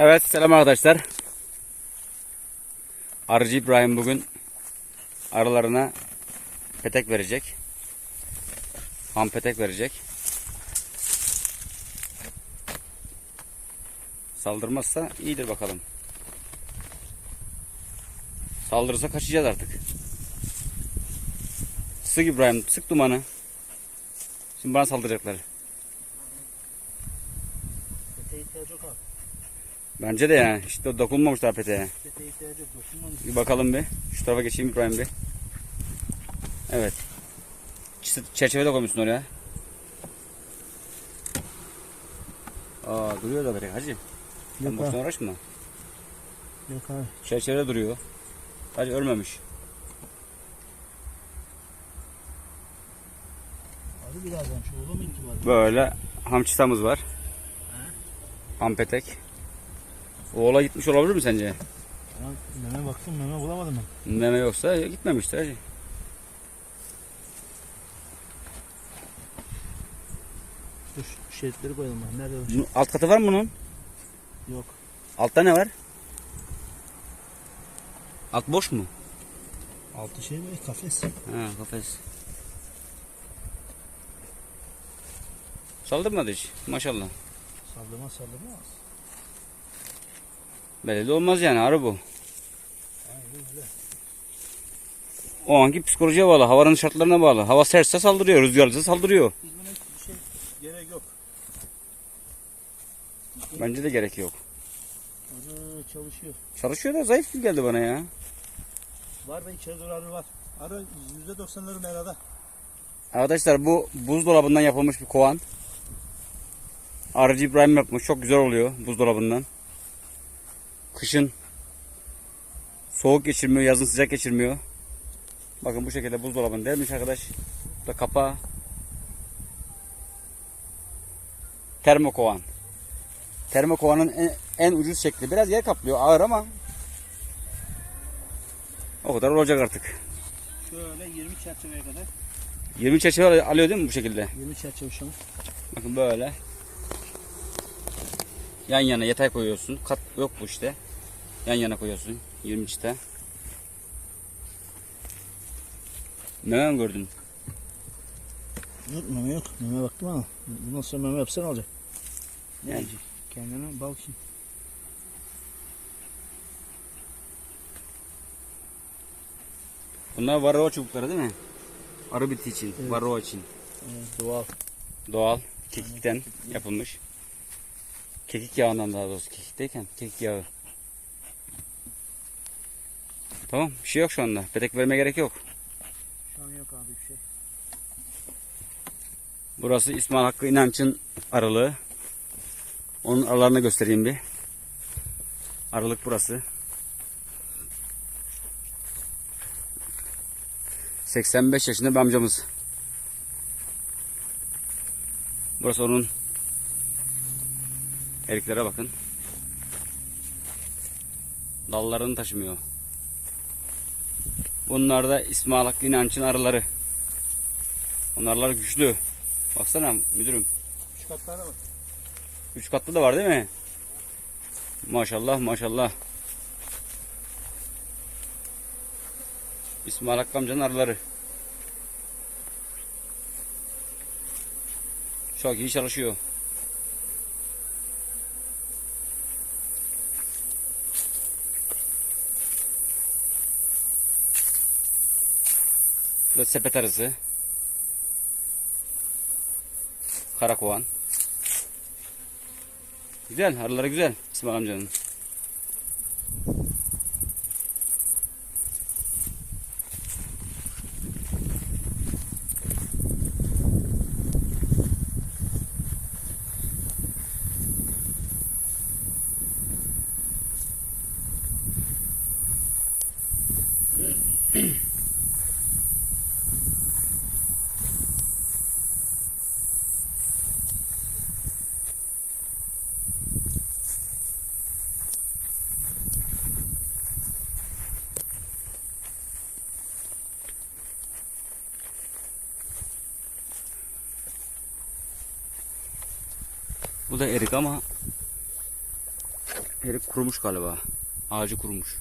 Evet selam arkadaşlar. Arıcı İbrahim bugün arılarına petek verecek. Ham petek verecek. Saldırmazsa iyidir bakalım. Saldırırsa kaçacağız artık. Sık İbrahim sık dumanı. Şimdi bana saldıracaklar. Pete ihtiyacı yok abi. Bence de yani. İşte dokunmamışlar peteğe. Pete ihtiyacı yok. Dokunmamış. Bir bakalım bir. Şu tarafa geçeyim İbrahim bir. Evet. Çerçeve de koymuşsun oraya. Aa duruyor da direkt hacı. Sen Yok boşuna abi. uğraşma. Yok abi. Çerçevede duruyor. Hacı ölmemiş. Abi birazdan şu oğlum intibarı. Böyle hamçıtamız var. Hampetek. Oğla gitmiş olabilir mi sence? Meme baktım meme bulamadım ben. Meme yoksa gitmemiştir hacı. Dur şu şeritleri koyalım ben. Nerede var? Alt katı var mı bunun? Yok. Altta ne var? Alt boş mu? Altı şey böyle kafes. Ha kafes. Saldırmadı hiç maşallah. Sallama sallamaz. Belli de olmaz yani arı bu. O anki psikolojiye bağlı, havanın şartlarına bağlı. Hava sertse saldırıyor, rüzgarlısa saldırıyor. Biz buna şey gerek yok. Bence de gerek yok. Arı çalışıyor. Çalışıyor da zayıf gibi geldi bana ya. Var be içeri doğru arı var. Arı %90'ları merada. Arkadaşlar bu buzdolabından yapılmış bir kovan. Arıcı İbrahim yapmış. Çok güzel oluyor buzdolabından. Kışın soğuk geçirmiyor, yazın sıcak geçirmiyor. Bakın bu şekilde buzdolabını delmiş arkadaş. Bu da kapağı. Termokovan. Termokovanın en, en ucuz şekli. Biraz yer kaplıyor ağır ama o kadar olacak artık. Şöyle 20 çerçeveye kadar. 20 çerçeve alıyor değil mi bu şekilde? 20 çerçeve şu an. Bakın böyle. Yan yana yatay koyuyorsun. Kat yok bu işte. Yan yana koyuyorsun. 20 çıta. Ne mi gördün? Yok meme yok. Meme baktım ama. Bundan sonra meme yapsan olacak. Ne Yani. Kendine bal için. Bunlar varroa çubukları değil mi? Arı biti için, Evet. varroa için. Evet, doğal. Doğal, kekikten yapılmış. Kekik yağından daha doğrusu kekikteyken kekik yağı. Tamam, bir şey yok şu anda. Petek vermeye gerek yok. Şu an yok abi bir şey. Burası İsmail Hakkı İnanç'ın aralığı. Onun aralarını göstereyim bir. Aralık burası. 85 yaşında bir amcamız. Burası onun eriklere bakın. Dallarını taşımıyor. Bunlar da İsmail Hakkı İnanç'ın arıları. Onlarlar güçlü. Baksana müdürüm. Şu katlara bak. Üç katlı da var değil mi? Maşallah maşallah. İsmail Hakkı amcanın arıları. Çok iyi çalışıyor. Da sepet arısı. Karakovan. Güzel, arıları güzel İsmail amcanın. Bu da erik ama Erik kurumuş galiba. Ağacı kurumuş.